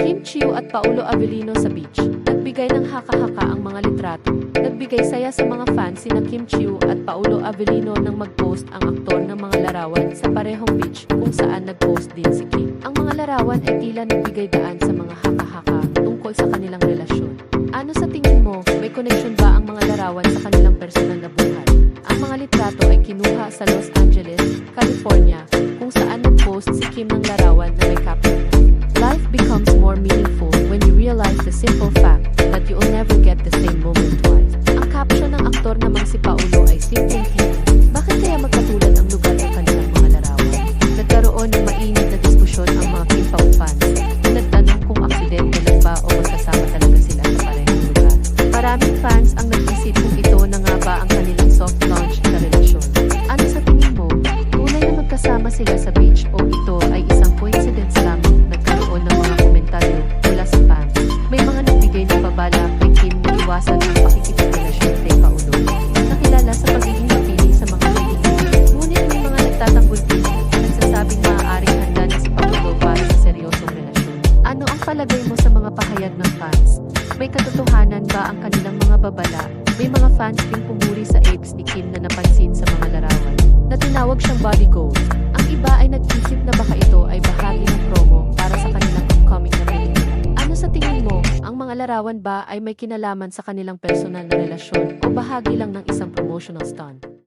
Kim Chiu at Paulo Avellino sa beach. Nagbigay ng haka-haka ang mga litrato. Nagbigay saya sa mga fans sina Kim Chiu at Paulo Avellino nang mag-post ang aktor ng mga larawan sa parehong beach kung saan nag-post din si Kim. Ang mga larawan ay tila nagbigay daan sa mga haka-haka tungkol sa kanilang relasyon. Ano sa tingin mo, may connection ba ang mga larawan sa kanilang personal na buhay? Ang mga litrato ay kinuha sa Los Angeles, California, kung saan nag-post si Kim ng larawan na may caption more meaningful when you realize the simple fact that you will never get the same moment twice. Ang caption ng aktor namang si Paulo ay simpleng hint. Bakit kaya magkatulad ang lugar ng kanilang mga larawan? Nagkaroon ng mainit na diskusyon ang mga Kim Pao na nagtanong kung aksidente lang ba o magkasama talaga sila sa parehong lugar. Maraming fans ang nag-isip kung ito na nga ba ang kanilang soft launch na relasyon. Ano sa tingin mo? Tunay na magkasama sila sa beach o ito ay isang coincidence babala na iwasan ang pakikipagrelasyon kay Paulo. Nakilala sa pagiging mapili sa mga kaibigan. Ngunit may mga nagtatanggol din na nagsasabing maaaring handa na si Paulo para sa seryosong relasyon. Ano ang palagay mo sa mga pahayag ng fans? May katotohanan ba ang kanilang mga babala? May mga fans din pumuri sa apes ni Kim na napansin sa mga larawan na tinawag siyang body. Mga larawan ba ay may kinalaman sa kanilang personal na relasyon o bahagi lang ng isang promotional stunt?